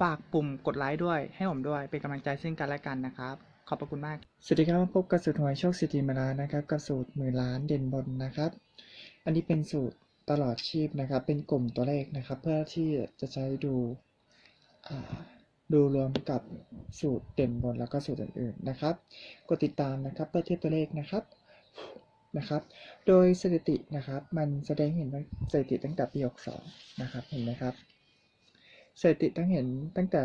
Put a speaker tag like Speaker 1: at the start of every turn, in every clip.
Speaker 1: ฝากปุ่มกดไลค์ด้วยให้ผมด้วยเป็นกำลังใจซึ่งกันและกันนะครับ ขอบพระคุณมาก สวัสดีครับมาพบกับสูตรหวยโชคสิทธิมาลานะครับกับสูตรหมื่นล้านเด่นบนนะครับ อันนี้เป็นสูตรตลอดชีพนะครับ เป็นกลุ่มตัวเลขนะครับ เพื่อที่จะใช้ดูดูรวมกับสูตรเด่นบนแล้วก็สูตรอื่นๆนะครับ กดติดตามนะครับเพื่อเทียบตัวเลขนะครับนะครับ โดยสถิตินะครับ มันแสดงเห็นว่าสถิติตั้งแต่ปี 62 นะครับ เห็นไหมครับ สถิติตั้งเห็นตั้งแต่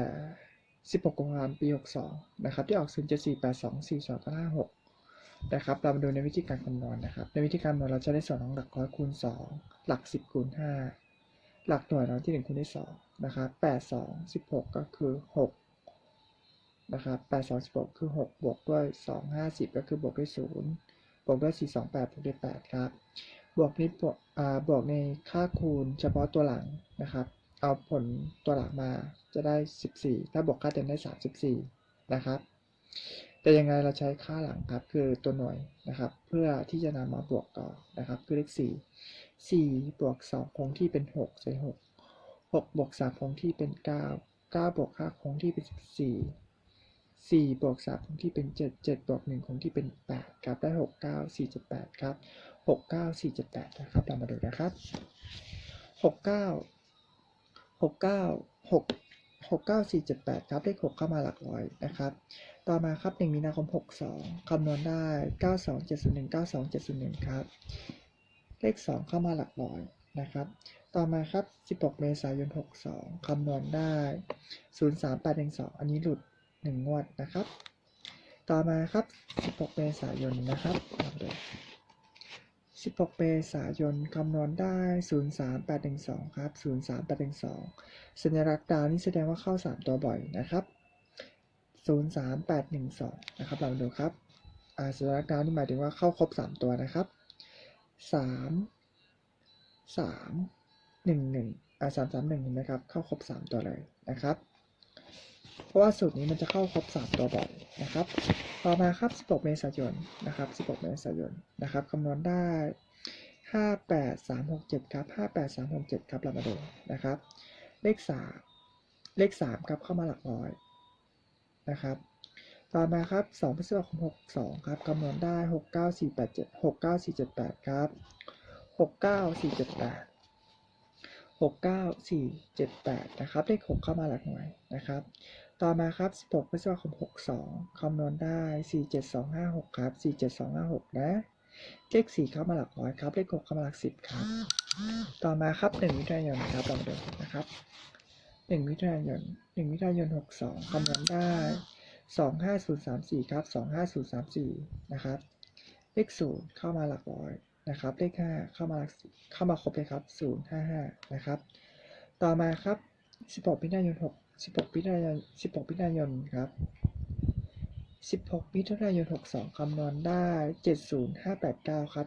Speaker 1: 16กุมภาพันธ์ปี 62 นะครับ ที่ออก 074824256 นะครับ เรามาดูในวิธีการคำนวณนะครับ ในวิธีการคำนวณเราจะได้ส่วนของหลักร้อยคูณ 2 หลัก 10 คูณ 5 หลักหน่วยเราที่ 1 คูณด้วย2นะครับ 8 2 16 ก็คือ 6 นะครับ 8 2 16 คือ 6 บวกด้วย 2 50 ก็คือบวกด้วย 0 บวกด้วย 4 2 8 บวกด้วย 8 ครับ บวกนี้บวกอ่าบวกในค่าคูณเฉพาะตัวหลังนะครับ เอาผลตัวหลังมาจะได้ 14 ถ้าบวกค่าเต็มได้ 34 นะครับ แต่ยังไงเราใช้ค่าหลังครับ คือตัวหน่วยนะครับ เพื่อที่จะนำมาบวกต่อนะครับ คือเลข 4 4 บวก 2 คงที่เป็น 6ใช้6 6 บวก 3 คงที่เป็น 9 9 บวก 5 คงที่เป็น 14 4 บวก 3 คงที่เป็น 7 7 บวก 1 คงที่เป็น 8 ครับ ได้ 6 9 4 7 8 ครับ 6 9 4 7 8 นะครับ เรามาดูนะครับ 6 9 หกเก้าหกหกเก้าสี่เจ็ดแปดครับเลขหกเข้ามาหลักร้อยนะครับ ต่อมาครับหนึ่งมีนาคมหกสองคำนวณได้เก้าสองเจ็ดศูนย์หนึ่งเก้าสองเจ็ดศูนย์หนึ่งครับ เลขสองเข้ามาหลักร้อยนะครับ ต่อมาครับสิบหกเมษายนหกสองคำนวณได้ศูนย์สามแปดหนึ่งสองอันนี้หลุดหนึ่งงวดนะครับ ต่อมาครับสิบหกเมษายนนะครับ 16 เมษายนคำนวณได้ 03812 ครับ 03812 สัญลักษณ์ดาวนี่แสดงว่าเข้า 3 ตัวบ่อยนะครับ 03812 นะครับ เรามาดูครับสัญลักษณ์ดาวนี่หมายถึงว่าเข้าครบ 3 ตัวนะครับ 3 3 1 1อ่า3 3 1เห็นไหมครับ เข้าครบ 3 ตัวเลยนะครับ เพราะว่าสูตรนี้มันจะเข้าครบ 3 ตัวบ่อยนะครับ ต่อมาครับ 16 เมษายนนะครับ 16 เมษายนนะครับคำนวณได้ 58367 ครับ 58367 ครับเรามาดูนะครับ เลข 3 เลข 3 ครับเข้ามาหลักร้อยนะครับต่อมาครับ2พฤษภาคม62 ครับคำนวณได้ 69487 69478 ครับ 69478 69478 นะครับ เลข 6 เข้ามาหลักหน่วยนะครับ ต่อมาครับ 16พฤษภาคม 62 คำนวณได้ 47256 ครับ 47256 นะ เลข 4 เข้ามาหลักร้อยครับ เลข 6 เข้ามาหลัก 10 ครับ ต่อมาครับ 1 มิถุนายนครับลองดูนะครับ 1 มิถุนายน 1 มิถุนายน 62 คำนวณได้ 25034 ครับ 25034 นะครับ เลข 0 เข้ามาหลักร้อยนะครับ เลข 5 เข้ามาหลักเข้ามาครบเลยครับ 055 นะครับ ต่อมาครับ 16มิถุนายน 6 16มิถุนายน16มิถุนายนครับ16มิถุนายน62คำนวณได้ 70589 ครับ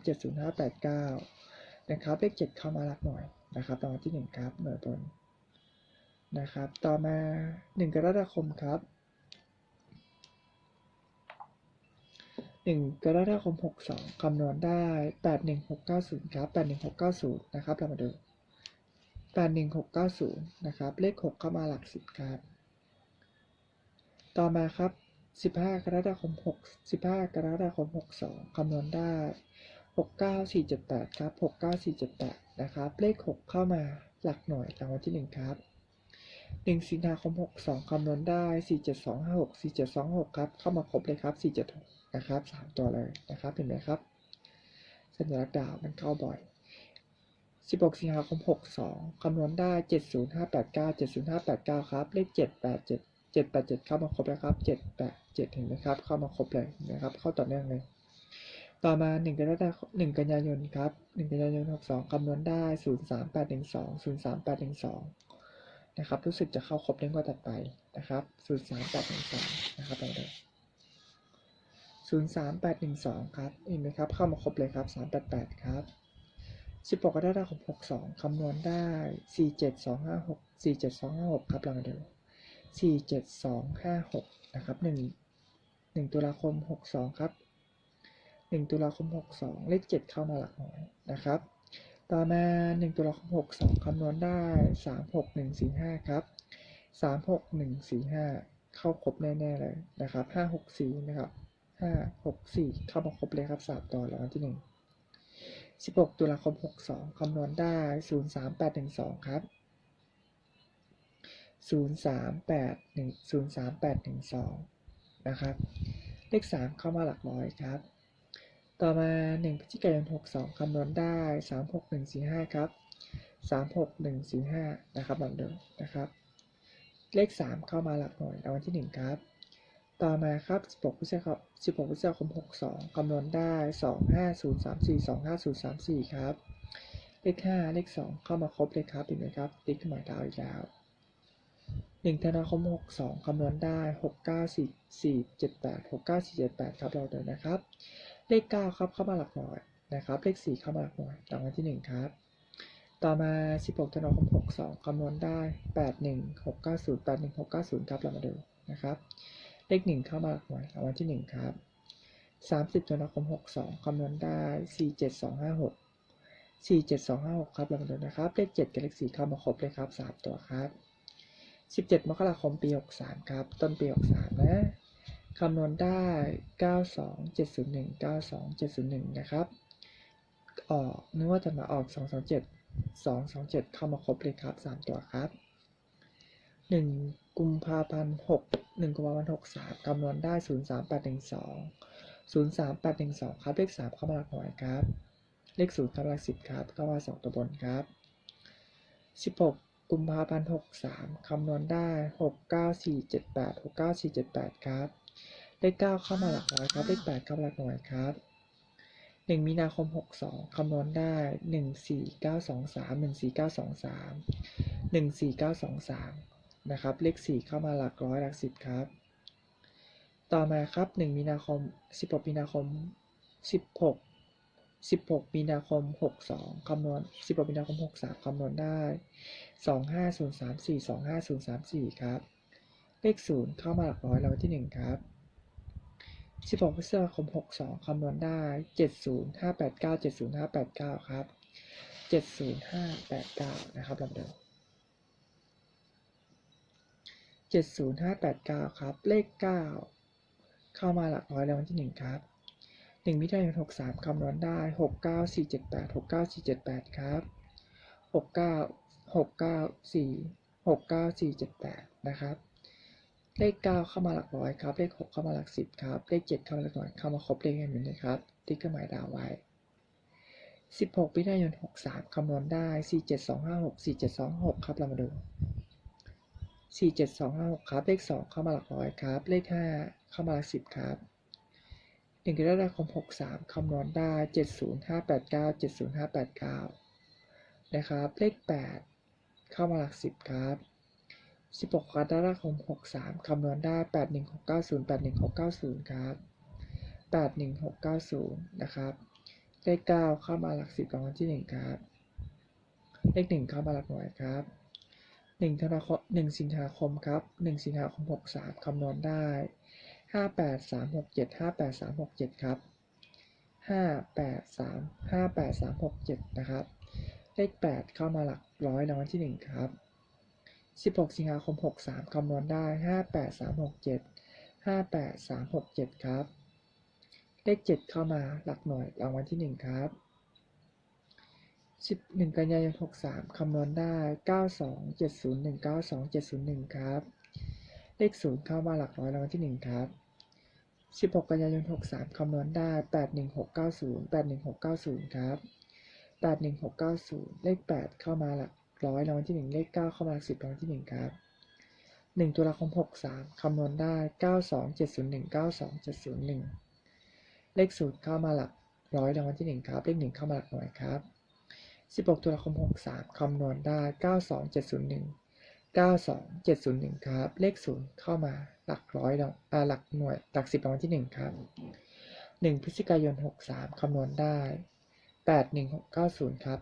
Speaker 1: 70589 นะครับ เลข 7 เข้ามาหลักหน่วยนะครับตอมาที่ 1 ครับ หน่วยบนนะครับ ต่อมา 1 กรกฎาคมครับ 1 กรกฎาคม 62คำนวณได้ 81690 ครับ 81690 นะครับเรามาดู 81690 นะครับ เลข 6 เข้ามาหลัก 10 ครับ ต่อมาครับ 15 กรกฎาคม 6 15 กรกฎาคม 62 คำนวณได้ 69478 ครับ 69478 นะครับ เลข 6 เข้ามาหลักหน่วยรางวัลที่ 1 ครับ 1 สิงหาคม 62 คำนวณได้ 47256 4726 ครับ เข้ามาครบเลยครับ 476 นะครับ 3 ตัวเลยนะครับ เห็นไหมครับ สัญลักษณ์ดาวมันเข้าบ่อย 16 สิงหาคม 62 คำนวณได้ 70589 70589 ครับ เลข 787 787 เข้ามาครบแล้วครับ 787 เห็นไหมครับ เข้ามาครบเลยนไหมครับ เข้าต่อเนื่องเลย ต่อมา 1 กันยายน1กันยายนครับ 1 กันยายน 62 คำนวณได้ 03812 03812 นะครับ รู้สึกจะเข้าครบเล่มก็ตัดไปนะครับ 03812 นะครับไปเลย03812 ครับ เห็นไหมครับ เข้ามาครบเลยครับ 388 ครับ 16กรกฎาคม62 คำนวณได้ 47256 47256 ครับลองมาดู47256 นะครับ 1 1ตุลาคม 62 ครับ 1ตุลาคม 62 เลข 7 เข้ามาหลักหน่วยนะครับ ต่อมา 1ตุลาคม 62 คำนวณได้ 36145 ครับ 36145 เข้าครบแน่ ๆ เลยนะครับ 564 นะครับ 564 เข้ามาครบเลยครับ 3 ตัวแล้วที่ 1 16 ตุลาคม 62 คำนวณได้ 03812 ครับ 038 03812 นะครับ เลข 3 เข้ามาหลักร้อยครับ ต่อมา 1พฤศจิกายน 62 คำนวณได้ 36145 ครับ 36145 นะครับเหมือนเดิมนะครับ เลข 3 เข้ามาหลักหน่วยรางวัลที่ 1 ครับ ต่อมาครับ 16พฤษภาคม16พฤษภาคม 62 คำนวณได้ 25034 25034 ครับ เลข 5 เลข 2 เข้ามาครบเลยครับเห็นไหมครับ ติ๊กขึ้นหมายดาวอีกแล้ว 1 ธันวาคม 62 คำนวณได้ 69478 69478 ครับเราเดินนะครับ เลข 9 ครับ เข้ามาหลักหน่วยนะครับ เลข 4 เข้ามาหลักหน่วยรางวัลที่ 1 ครับ ต่อมา 16 ธันวาคม 62 คำนวณได้ 81690 81690 ครับ เรามาดูนะครับ เลขหนึ่งเข้ามาหวยรางวัลที่หนึ่งครับสามสิบตุลาคมหกสองคำนวณได้สี่เจ็ดสองห้าหกสี่เจ็ดสองห้าหกครับลองดูนะครับ เลขเจ็ดกับเลขสี่เข้ามาครบเลยครับสามตัวครับสิบเจ็ดมกราคมปีหกสามครับ ต้นปีหกสามนะคำนวณได้เก้าสองเจ็ดศูนย์หนึ่งเก้าสองเจ็ดศูนย์หนึ่งนะครับ ออกนึกว่าจะมาออกสองสองเจ็ดสองสองเจ็ดเข้ามาครบเลยครับสามตัวครับหนึ่ง กุมภาพันธ์6 1กุมภาพันธ์63คำนวณได้03812 03812ครับเลข3เข้ามาหลักหน่วยครับ เลข0เข้ามาหลัก10ครับเข้ามา2ตัวบนครับ16กุมภาพันธ์63คำนวณได้69478 69478ครับ เลข9เข้ามาหลักร้อยครับ เลข8เข้ามาหลักหน่วยครับ1มีนาคม62คำนวณได้14923 14923 14923น นะครับ เลข 4 เข้ามาหลักร้อยหลัก10ครับ ต่อมาครับ 1 มีนาคม 16 มีนาคม 16 16 มีนาคม 62 คำนวณ 16 มีนาคม 63 คำนวณได้ 25034 25034 ครับ เลข 0 เข้ามาหลักร้อยรางวัลที่ 1 ครับ 16 พฤษภาคม 62 คำนวณได้ 70589 70589 ครับ 70589 นะครับลำดิม 70589 ครับ เลข 9 เข้ามาหลักร้อยรางวัลที่ 1 ครับ1มิถุนายน63คำนวณได้ 69478 69478 ครับ 69 694 69478 นะครับ เลข 9 เข้ามาหลักร้อยครับ เลข 6 เข้ามาหลัก 10 ครับ เลข 7 เข้ามาหลักหน่วยเข้ามาครบเลขเห็นไหมครับ ติ๊กเครื่องหมายดาวไว้ 16มิถุนายน63คำนวณได้ 47256 4726 ครับ เรามาดู 47256ครับ เลข 2 เข้ามาหลักร้อยครับ เลข 5 เข้ามาหลัก 10 ครับ1กรกฎาคม63 คำนวณได้ 70589 70589 นะครับ เลข 8 เข้ามาหลัก 10 ครับ 16กรกฎาคม63 คำนวณได้ 81690 81690 ครับ 81690 นะครับ เลข 9 เข้ามาหลัก 10รางวัลที่ 1 ครับ เลข 1 เข้ามาหลักหน่วยครับ 1ธันวาคม1สิงหาคมครับ1สิงหาคม63คำนวณได้58367 58367ครับ583 58367นะครับ เลข8เข้ามาหลักร้อยรางวัลที่1ครับ16สิงหาคม63คำนวณได้58367 58367ครับ เลข7เข้ามาหลักหน่วยรางวัลที่1ครับ 11 กันยายน 63 คำนวณได้ 92701 92701 ครับ เลข 0 เข้ามาหลักร้อยรางวัลที่ 1 ครับ 16 กันยายน 63 คำนวณได้ 81690 81690 ครับ 81690 เลข 8 เข้ามาหลักร้อยรางวัลที่ 1 เลข 9 เข้ามาหลัก 10รางวัลที่ 1 ครับ 1 ตุลาคม 63 คำนวณได้ 92701 92701 เลข 0 เข้ามาหลักร้อยรางวัลที่ 1 ครับ เลข 1 เข้ามาหลักหน่วยครับ 16 ตุลาคม 63 คำนวณได้ 92701 92701 ครับ เลข 0 เข้ามาหลักร้อยรางอ่าหลักหน่วย หลัก 10รางวัลที่ 1 ครับ 1 พฤศจิกายน 63 คำนวณได้ 81690 ครับ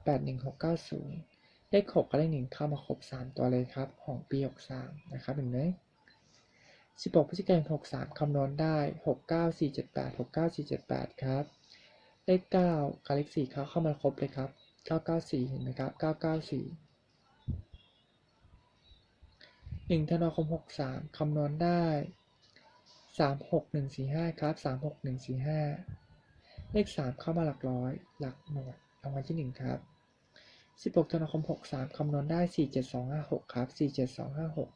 Speaker 1: 81690 เลข 6กับเลข1เข้ามาครบ 3 ตัวเลยครับ ของปี 63 นะครับเห็นไหม16พฤศจิกายน63 คำนวณได้ 69478 69478 ครับ เลข 9กับเลข4เข้าเข้ามาครบเลยครับ 994เห็นไหมครับ994 1ธันวาคม63คำนวณได้ 36145 ครับ 36145 เลข 3 เข้ามาหลักร้อย หลักหน่วยรางวัลที่ 1 ครับ 16ธันวาคม63คำนวณได้ 47256 ครับ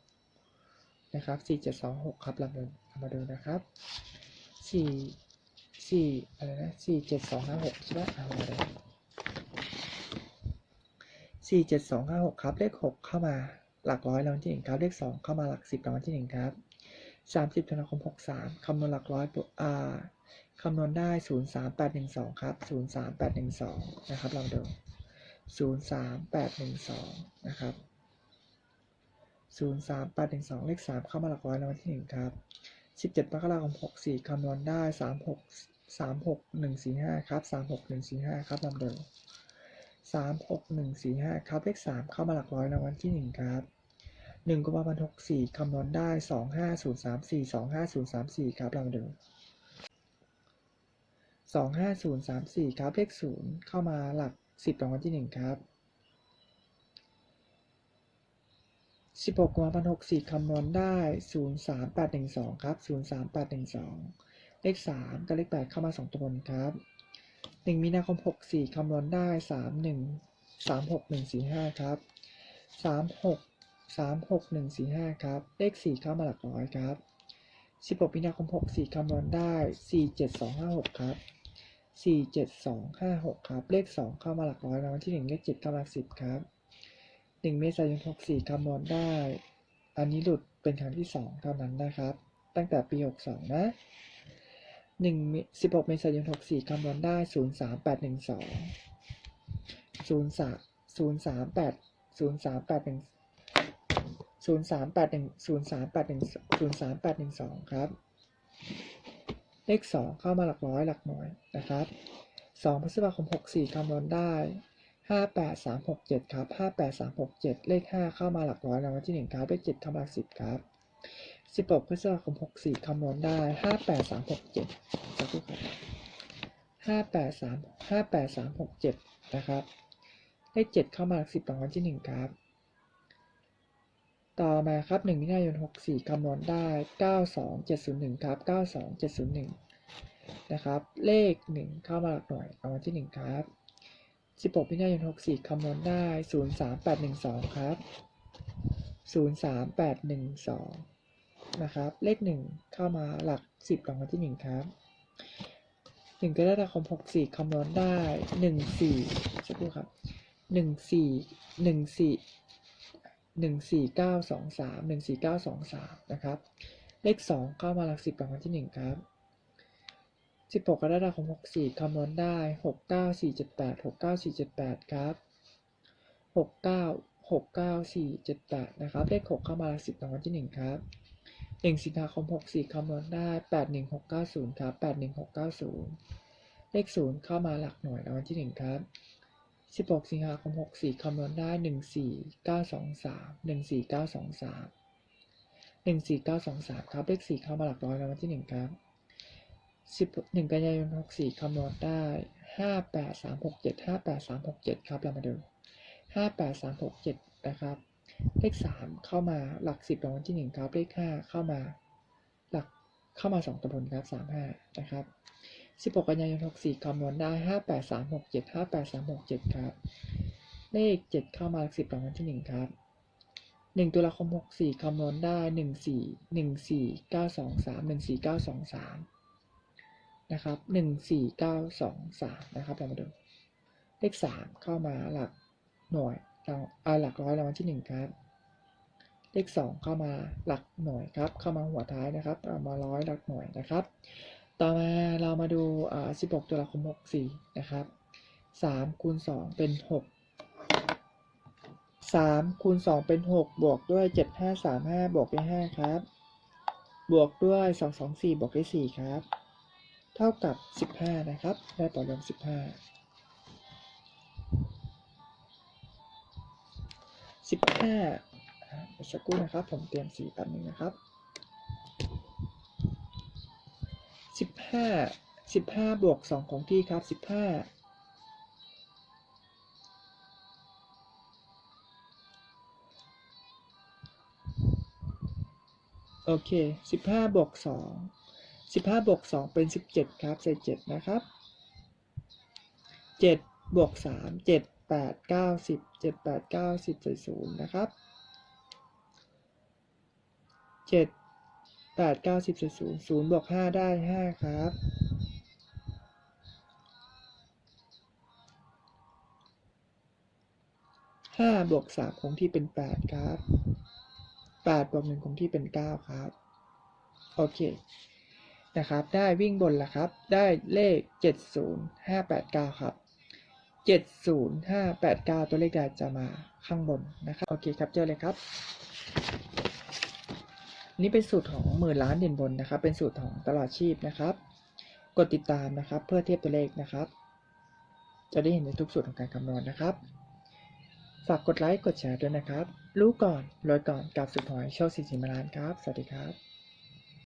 Speaker 1: 47256 นะครับ 4726 ครับเรามาเรามาดูนะครับ 4 4อะไรนะ47256ใช่ไหมเอามาเลย 47256 ครับ เลข 6 เข้ามาหลักร้อยรางวัลที่1ครับ เลข 2 เข้ามาหลัก 10รางวัลที่1ครับ30ธันวาคม63คำนวณหลักร้อยอ่าคำนวณได้ 03812 ครับ 03812 นะครับลองดู 03812 นะครับ 03812 เลข 3 เข้ามาหลักร้อยรางวัลที่ 1 ครับ 17มกราคม64คำนวณได้ 36 36145 ครับ 36145 ครับลำเดิม 36145ครับเลข3เข้ามาหลักร้อยรางวัลที่1ครับ1กุมภาพันธ์64คำนวณได้25034 25034ครับลำเดิม25034ครับเลข0เข้ามาหลัก10รางวัลที่1ครับ16กุมภาพันธ์64คำนวณได้03812ครับ03812เลข3กับเลข8เข้ามา2ตัวบนครับ หนึ่งมีนาคมหกสี่คำนวณได้สามหนึ่งสามหกหนึ่งสี่ห้าครับสามหกสามหกหนึ่งสี่ห้าครับ เลขสี่เข้ามาหลักร้อยครับสิบหกมีนาคมหกสี่คำนวณได้สี่เจ็ดสองห้าหกครับสี่เจ็ดสองห้าหกครับ เลขสองเข้ามาหลักร้อยราวันที่หนึ่งเลขเจ็ดเข้ามลักสิบครับหนึ่งเมษายนหกสี่คำนวณได้ อันนี้หลุดเป็นครั้งที่สองเท่านั้นนะครับ ตั้งแต่ปีหกสองนะ หนึ่งสิบหกเมษายนหกสี่คำนวณได้ศูนย์สามแปดหนึ่งสองศูนย์สามศูนย์สามแปดศูนย์สามแปดหนึ่งศูนย์สามแปดหนึ่งศูนย์สามแปดหนึ่งศูนย์สามแปดหนึ่งสองครับ เลขสองเข้ามาหลักร้อยหลักหน่วยนะครับสองพฤษภาคมหกสี่คำนวณได้ห้าแปดสามหกเจ็ดครับห้าแปดสามหกเจ็ดเลขห้าเข้ามาหลักร้อยรางวัลที่หนึ่งครับเลขเจ็ดเข้ามาหลักสิบครับ 16พฤษภาคม64คำนวณได้ 58367สักครู่ครับ583 58367 นะครับ เลข7เข้ามาหลัก10รางวัลที่ 1 ครับ ต่อมาครับ1มิถุนายน64คำนวณได้ 92701 ครับ 92701 นะครับ เลข 1 เข้ามาหลักหน่วยรางวัลที่ 1 ครับ 16มิถุนายน64คำนวณได้ 03812 ครับ 03812 นะครับ เลข 1 เข้ามาหลัก 10รางวัลที่ 1 ครับ1กรกฎาคม64คำนวณได้ 14สักครู่ครับ 14 14 14923 14923 นะครับ เลข 2 เข้ามาหลัก 10รางวัลที่ 1 ครับ 16กรกฎาคม64คำนวณได้ 69478 69478 ครับ 69 69478 นะครับ เลข 6 เข้ามาหลัก 10รางวัลที่ 1 ครับ หนึ่งสิงหาคมหกสี่คำนวณได้แปดหนึ่งหกเก้าศูนย์ครับแปดหนึ่งหกเก้าศูนย์เลขศูนย์เข้ามาหลักหน่วยรางวัลที่หนึ่งครับสิบหกสิงหาคมหกสี่คำนวณได้หนึ่งสี่เก้าสองสามหนึ่งสี่เก้าสองสามหนึ่งสี่เก้าสองสามครับเลขสี่เข้ามาหลักร้อยรางวัลที่หนึ่งครับสิบหนึ่งกันยายนหกสี่คำนวณได้ห้าแปดสามหกเจ็ดห้าแปดสามหกเจ็ดครับเรามาดูห้าแปดสามหกเจ็ดนะครับ เลข3เข้ามาหลัก10รางวัลที่1ครับ เลข5เข้ามาหลักเข้ามา2ตัวบนครับ35นะครับ16กันยายน64คำนวณได้58367 58367ครับ เลข7เข้ามาหลัก10รางวัลที่1ครับ1ตุลาคม64คำนวณได้14 14923 14923นะครับหนึ่งสี่เก้าสองสามนะครับเรามาดูเลขสามเข้ามาหลักหน่วย เอาเอาหลักร้อยรางวัลที่ 1 ครับ เลข 2 เข้ามาหลักหน่วยครับ เข้ามาหัวท้ายนะครับเอามาร้อยหลักหน่วยนะครับ ต่อมาเรามาดูอ่า16ตัวละคม64 นะครับ3คูณ2เป็น 6 3คูณ2เป็น 6 บวกด้วย 7535 บวกด้วย5ครับ บวกด้วย 224 บวกด้วย4ครับ เท่ากับ 15 นะครับ ได้ผลรวม15 สิบห้าเดี๋ยวสักครู่นะครับผมเตรียมสีแป๊บนึงนะครับสิบห้าสิบห้าบวกสองของที่ครับสิบห้าโอเคสิบห้าบวกสองสิบห้าบวกสองเป็นสิบเจ็ดครับใส่เจ็ดนะครับเจ็ดบวกสามเจ็ด แปดเก้าสิบเจ็ดแปดเก้าสิบใส่ศูนย์นะครับเจ็ดแปดเก้าสิบใส่ศูนย์ศูนย์บวกห้าได้ห้าครับห้าบวกสามคงที่เป็นแปดครับแปดบวกหนึ่งคงที่เป็นเก้าครับ โอเคนะครับ ได้วิ่งบนแล้วครับ ได้เลขเจ็ดศูนย์ห้าแปดเก้าครับ เจ็ดศูนย์ห้าแปดเก้าตัวเลขใดจะมาข้างบนนะครับโอเคครับเจอเลยครับ นี่เป็นสูตรของหมื่นล้านเด่นบนนะครับ เป็นสูตรของตลอดชีพนะครับ กดติดตามนะครับ เพื่อเทียบตัวเลขนะครับ จะได้เห็นในทุกสูตรของการคำนวณนะครับฝากกดไลค์กดแชร์ด้วยนะครับ รู้ก่อนรวยก่อนกับสุดหอยโชคสินสิมาลานครับ สวัสดีครับ